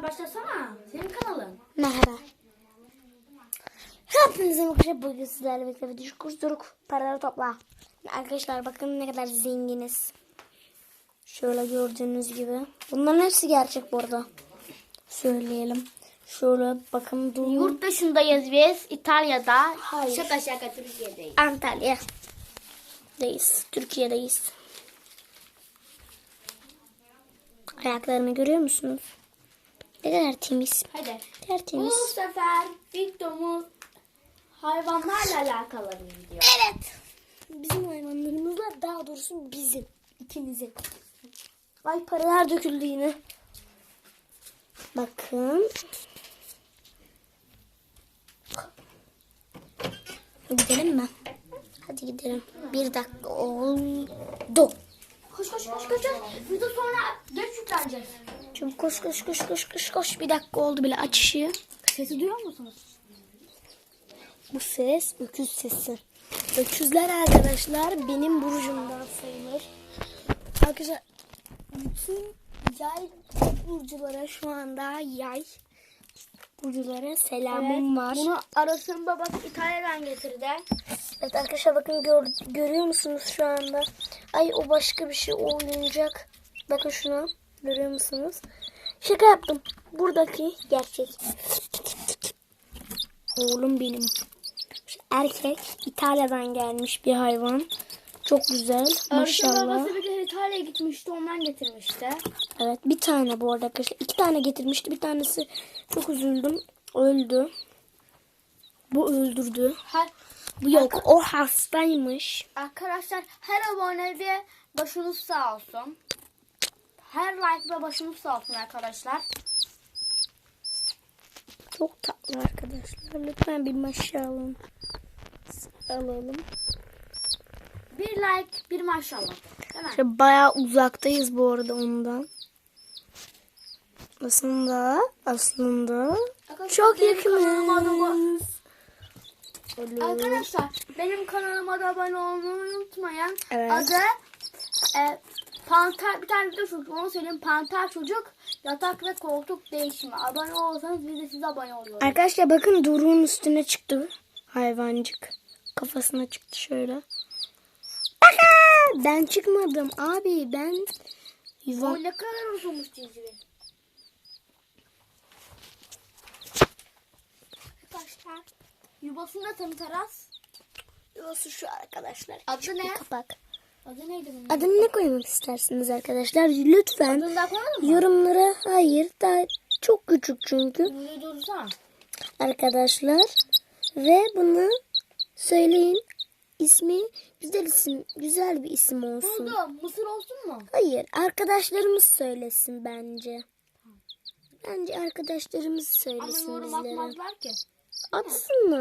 sen başlasana. Senin kanalın. Merhaba. Hepinize arkadaşlar bugün sizlerle birlikte video kurduk. Paraları topla. Arkadaşlar bakın ne kadar zenginiz. Şöyle gördüğünüz gibi. Bunların hepsi gerçek bu arada. Söyleyelim. Şöyle bakın dur. Yurt dışındayız biz. İtalya'da. Hayır. Şaka şaka Türkiye'deyiz. Antalya'dayız. Türkiye'deyiz. Ayaklarımı görüyor musunuz? Ne kadar temiz. Hadi. Bu Tertemiz. sefer videomuz hayvanlarla alakalı bir video. Evet. Bizim hayvanlarımızla daha doğrusu bizim. ikimizin. Ay paralar döküldü yine. Bakın. Gidelim mi? Hadi gidelim. Bir dakika oldu. Koş koş koş koş. koş. Video sonra geç yükleneceğiz. Çabuk koş koş koş koş koş koş. Bir dakika oldu bile aç ışığı. Sesi duyuyor musunuz? Bu ses öküz sesi. Öküzler arkadaşlar benim burcumdan sayılır. Arkadaşlar bütün yay burculara şu anda yay burculara selamım var. Bunu Aras'ın babası İtalya'dan getirdi. Evet arkadaşlar bakın gör, görüyor musunuz şu anda? Ay o başka bir şey o oyuncak. Bakın şuna görüyor musunuz? Şaka yaptım. Buradaki gerçek. Oğlum benim. Erkek İtalya'dan gelmiş bir hayvan. Çok güzel Aras'ın maşallah. babası bir de İtalya'ya gitmişti ondan getirmişti. Evet bir tane bu arada arkadaşlar. İki tane getirmişti. Bir tanesi çok üzüldüm. Öldü. Bu öldürdü. Her, Bu yok o hastaymış. arkadaşlar her abone bir başınız sağ olsun. Her like ve başınız sağ olsun arkadaşlar. Çok tatlı arkadaşlar. Lütfen bir maşallah alalım. Bir like bir maşallah. Mi? İşte bayağı uzaktayız bu arada ondan. Aslında aslında çok da bu- yakınız. Arkadaşlar benim kanalıma da abone olmayı unutmayın. Evet. Adı e, Panter bir tane video çocuk onu söyleyeyim. Panter çocuk yatak ve koltuk değişimi. Abone olursanız biz de size abone oluyoruz. Arkadaşlar bakın Doruk'un üstüne çıktı hayvancık. Kafasına çıktı şöyle. Bakın ben çıkmadım abi ben yuva O ne kadar uzunmuş çizgi. Arkadaşlar yuvasında tanıtaras. yuvası şu arkadaşlar. Adı Küçük ne? Kapak. Adı neydi bunun? Adını ne koymak istersiniz arkadaşlar? Lütfen Adını da koyalım mı? yorumlara hayır daha çok küçük çünkü Bunu arkadaşlar ve bunu söyleyin ismi güzel isim güzel bir isim olsun. Buldu. Mısır olsun mu? Hayır arkadaşlarımız söylesin bence. Bence arkadaşlarımız Ama söylesin yorum bizlere. atmazlar ki. Atsınlar.